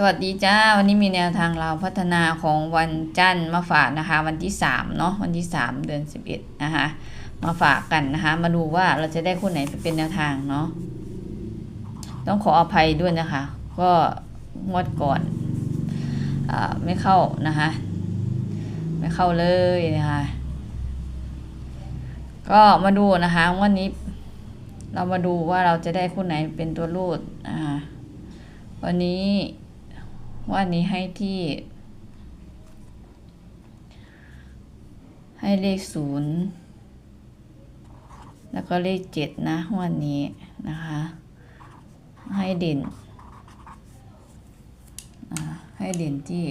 สวัสดีจ้า วันนี้มีแนวทางเราพัฒนาของวันจันทร์มาฝากนะคะ วันที่สามเนาะวันที่สามเดือนสิบเอ็ดนะคะ มาฝากกันนะคะ มาดูว่าเราจะได้คู่ไหนไปเป็นแนวทางเนาะต้องขออภัยด้วยนะคะ ก็งวดก่อนอไม่เข้านะคะ ไม่เข้าเลยนะคะ ก็มาดูนะคะวันนี้ เรามาดูว่าเราจะได้คู่ไหนเป็นตัวรูดอ่าวันนี้ วันนี้ให้ที่ ให้เลขศูนย์แล้วก็เลขเจ็ดนะวันนี้นะคะ ให้เด่นให้เด่นที่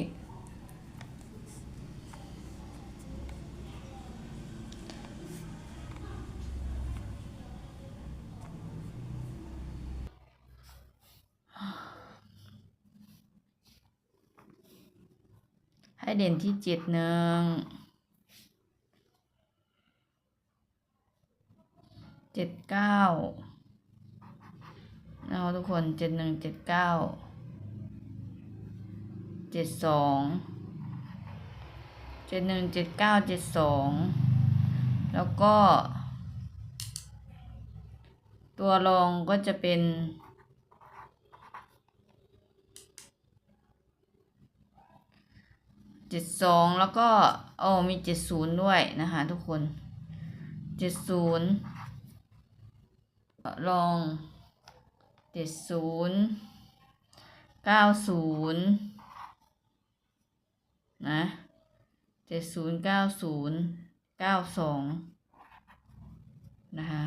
ให้เด่นที่เจ็ดหนึ่งเจ็ดเก้านะคะทุกคนเจ็ดหนึ่งเจ็ดเก้าเจ็ดสองเจ็ดหนึ่งเจ็ดเก้าเจ็ดสองแล้วก็ ตัวรองก็จะเป็น เจ็ดสองแล้วก็โอ้มีเจ็ดศูนย์ด้วยนะคะทุกคนเจ็ดศูนย์ลองเจ็ดศูนย์เก้าศูนย์นะเจ็ดศูนย์เก้าศูนย์เก้าสองนะคะ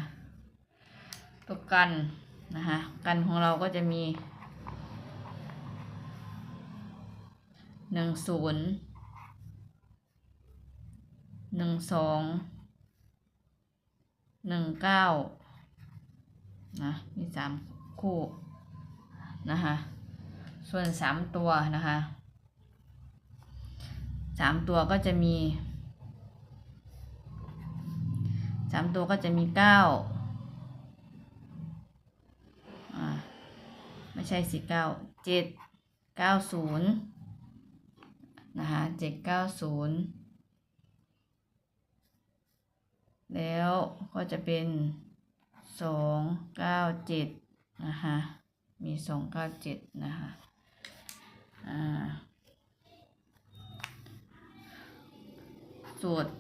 ตัวกันนะคะกันของเราก็จะมีหนึ่งศูนย์ หนึ่งสองหนึ่งเก้านะมีสามคู่นะคะส่วนสามตัวนะคะสามตัวก็จะมีสามตัวก็จะมีเก้าไม่ใช่สี่เก้าเจ็ดเก้าศูนย์นะคะเจ็ดเก้าศูนย์ แล้วก็จะเป็นสองเก้าเจ็ดนะคะมีสองเก้าเจ็ดนะคะอ่าสูตร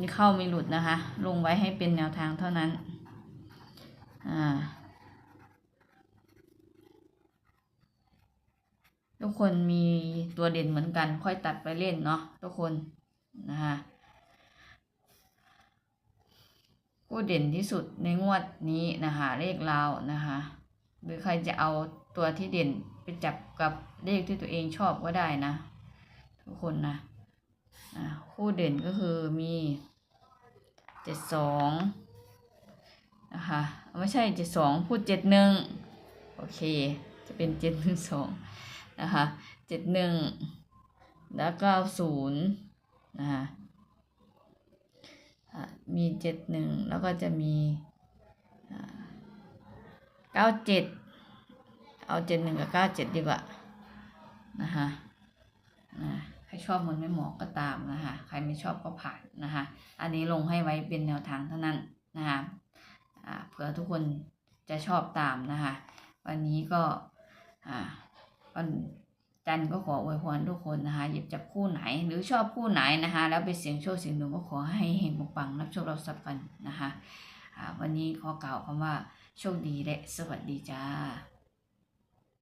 นี่เข้าไม่หลุดนะคะ ลงไว้ให้เป็นแนวทางเท่านั้น อ่า ทุกคนมีตัวเด่นเหมือนกัน ค่อยตัดไปเล่นเนาะทุกคนนะคะ ผู้เด่นที่สุดในงวดนี้นะคะเลขเรานะคะหรือใครจะเอาตัวที่เด่นไปจับกับเลขที่ตัวเองชอบก็ได้นะ ทุกคนนะคู่เด่นก็คือมีเจ็ดสองนะคะไม่ใช่เจ็ดสองพูดเจ็ดหนึ่งโอเค จะเป็นเจ็ดหนึ่งสองนะคะเจ็ดหนึ่งแล้วก็ศูนย์นะคะ มีเจ็ดหนึ่งแล้วก็จะมีเก้าเจ็ดเอาเจ็ดหนึ่งกับเก้าเจ็ดดีกว่านะคะนะใครชอบมันไม่เหมาะก็ตามนะคะใครไม่ชอบก็ผ่านนะคะอันนี้ลงให้ไว้เป็นแนวทางเท่านั้นนะคะอ่าเผื่อทุกคนจะชอบตามนะคะ วันนี้ก็อ่าวัน จันก็ขออวยพรทุกคนนะคะหยิบจับคู่ไหน หรือชอบคู่ไหนนะคะ แล้วไปเสียงโชคเสียงดวงก็ขอให้เฮงปังรับโชครับทรัพย์กันนะคะอ่าวันนี้ขอกล่าวคำว่าโชคดีและสวัสดีจ้า